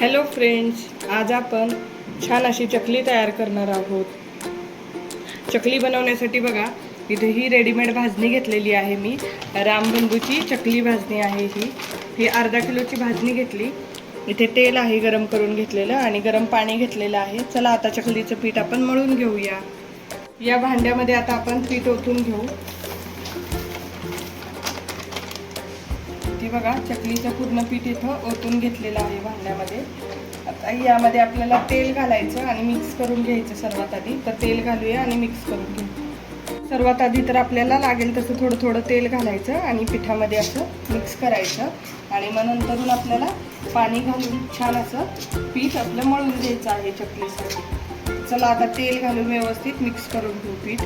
Hello friends आज आपण छान अशी चकली तयार करणार आहोत. चकली बनवण्यासाठी बघा इथे ही रेडीमेड भाजणी घेतलेली आहे मी. रामबंधूची चकली भाजणी आहे ही. ही अर्धा किलोची भाजणी घेतली. इथे तेल आहे गरम करून घेतलेलं आणि गरम पाणी घेतलेलं आहे. चला आता चकलीचं पीठ आपण मळून घेऊया. या भांड्यामध्ये आता आपण पीठ ओतून घेऊ. बघा चकलीचं पूर्ण पीठ इथं ओतून घेतलेलं आहे भांड्यामध्ये. आता यामध्ये आपल्याला तेल घालायचं आणि मिक्स करून घ्यायचं सर्वात आधी. तर तेल घालूया आणि मिक्स करून घेऊ. सर्वात आधी तर आपल्याला लागेल तसं थोडं थोडं तेल घालायचं आणि पिठामध्ये असं मिक्स करायचं. आणि मग नंतरून आपल्याला पाणी घालून छान असं पीठ आपलं मळून घ्यायचं आहे चकलीसाठी. चला आता तेल घालून व्यवस्थित मिक्स करून घेऊ पीठ.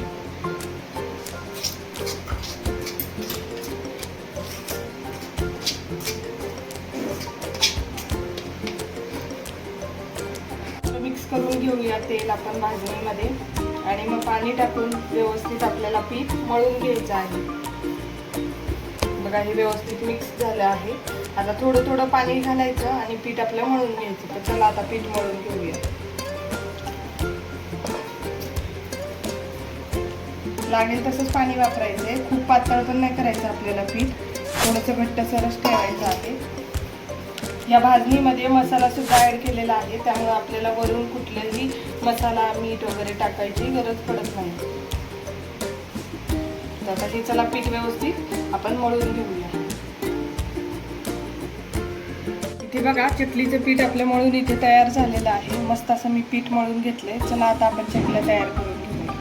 करून घेऊया तेल आपण भाजणीमध्ये. आणि मग पाणी टाकून व्यवस्थित आपल्याला पीठ मळून घ्यायचं आहे. बघा हे व्यवस्थित मिक्स झालं आहे. आता थोडं थोडं पाणी घालायचं आणि पीठ आपलं मळून घ्यायचं. तर चला आता पीठ मळून घेऊया. लागेल तसंच पाणी वापरायचं आहे. खूप पातळ पण नाही करायचं आपल्याला पीठ. थोडंसं घट्टसरच ठेवायचं आहे. या भाजणीमध्ये मसाला सुद्धा ॲड केलेला आहे. त्यामुळे आपल्याला वरून कुठलंही मसाला मीठ वगैरे टाकायची गरज पडत नाही. त्यासाठी चला पीठ व्यवस्थित आपण मळून घेऊया. इथे बघा चकलीचं पीठ आपलं मळून इथे तयार झालेलं आहे. मस्त असं मी पीठ मळून घेतलंय. चला आता आपण चकल्या तयार करून घेऊया.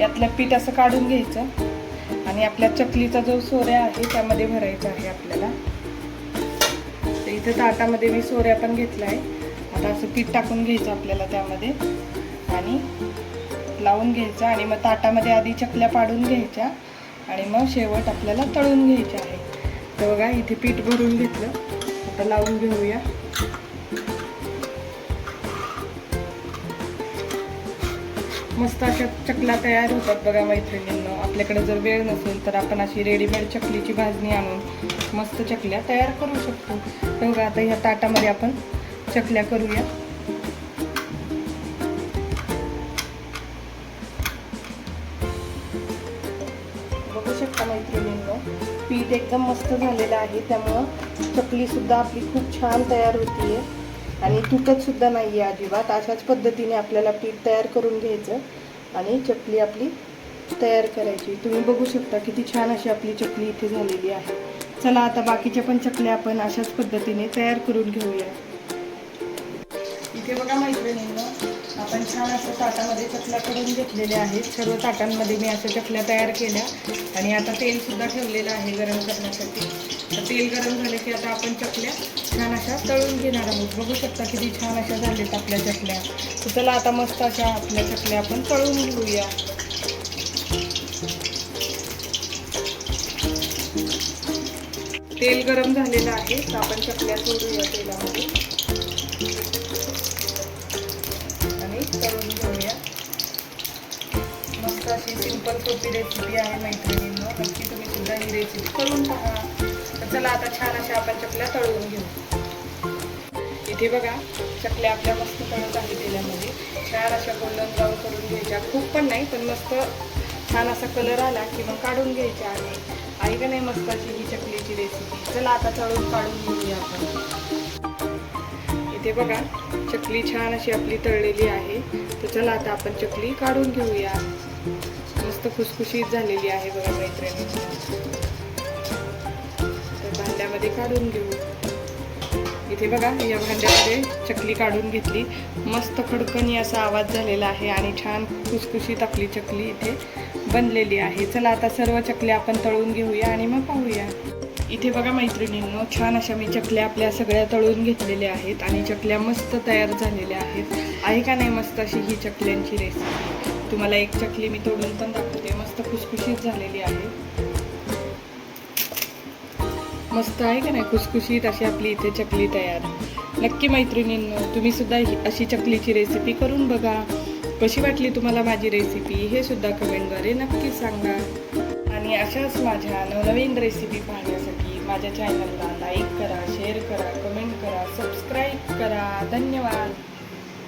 यातलं पीठ असं काढून घ्यायचं. आणि आपल्या चकलीचा जो सोऱ्या आहे त्यामध्ये भरायचा आहे आपल्याला. इथे ताटामध्ये मी सोऱ्या पण घेतला आहे आता असं पीठ टाकून घ्यायचं आपल्याला त्यामध्ये. आणि लावून घ्यायचं आणि मग ताटामध्ये आधी चकल्या पाडून घ्यायच्या. आणि मग शेवट आपल्याला तळून घ्यायच्या आहे. तर बघा इथे पीठ भरून घेतलं. आता लावून घेऊया. मस्त अशा चकला तयार होतात बघा मैत्रिणींना. आपल्याकडे जर वेळ नसेल तर आपण अशी रेडीमेड चकलीची भाजणी आणून मस्त चकल्या तयार करू शकतो. तर बघा आता ह्या ताटामध्ये आपण चकल्या करूया. बघू शकता मैत्रिणींनो पीठ एकदम मस्त झालेलं आहे. त्यामुळं चकलीसुद्धा आपली खूप छान तयार होतीये. आणि तुटत सुद्धा नाही आहे अजिबात. अशाच पद्धतीने आपल्याला पीठ तयार करून घ्यायचं आणि चकली आपली तयार करायची. तुम्ही बघू शकता किती छान अशी आपली चकली इथे झालेली आहे. चला आता बाकीच्या पण चकल्या आपण अशाच पद्धतीने तयार करून घेऊया. इथे बघा मैत्रिणींनो आपण छान असं ताटामध्ये चकल्या करून घेतलेल्या आहेत. सर्व ताटांमध्ये मी अशा चकल्या तयार केल्या. आणि आता तेल सुद्धा ठेवलेलं आहे गरम करण्यासाठी. तर तेल गरम झाले की आता आपण चकल्या छान अशा तळून घेणार आहोत. बघू शकता किती छान अशा झाल्यात आपल्या चकल्या. तर चला आता मस्त अशा आपल्या चकल्या आपण तळून घेऊया. तेल गरम झालेलं आहे तर आपण चकल्या सोडूया तेलामध्ये. आणि तळून घेऊया. मस्त अशी सिंपल सोपी रेसिपी आहे मैत्रिणींनो. नक्की तुम्ही सुद्धा ही रेसिपी करून पहा. तर चला आता छान अशा आपण चकल्या तळून घेऊ. इथे बघा चकल्या आपल्या मस्त तळत आहे तेलामध्ये. छान अशा गोल्डन ब्राऊन करून घ्यायच्या. खूप पण नाही पण मस्त छान असा कलर आला की मग काढून घ्यायच्या आणि आहे का नाही मस्त अशी ही चकलीची रेसिपी चला आता तळून काढून घेऊया आपण. इथे बघा चकली छान अशी आपली तळलेली आहे. तर चला आता आपण चकली काढून घेऊया. मस्त खुसखुशीत झालेली आहे बघा मैत्रिणी. तर भांड्यामध्ये काढून घेऊ. इथे बघा या भांड्यामध्ये चकली काढून घेतली. मस्त खडकणी असा आवाज झालेला आहे आणि छान खुसखुशीत आपली चकली इथे. बनलेली आहे. चला आता सर्व चकल्या आपण तळून घेऊया आणि मग पाहूया. इथे बघा मैत्रिणींनो छान अशा मी चकल्या आपल्या सगळ्या तळून घेतलेल्या आहेत आणि चकल्या मस्त तयार झालेल्या आहेत. आहे का नाही मस्त अशी ही चकल्यांची रेसिपी तुम्हाला एक चकली मी तोडून पण दाखवते. मस्त खुसखुशीत झालेली आहे. मस्त आहे का नाही खुसखुशीत अशी आपली इथे चकली तयार? नक्की मैत्रिणींनो तुम्ही सुद्धा ही- अशी चकलीची रेसिपी करून बघा. कशी वाटली तुम्हाला माझी रेसिपी हे सुद्धा कमेंटद्वारे नक्की सांगा. आणि अशाच माझ्या नवनवीन रेसिपी पाहण्यासाठी माझ्या चॅनलला लाईक करा शेअर करा कमेंट करा सबस्क्राईब करा. धन्यवाद.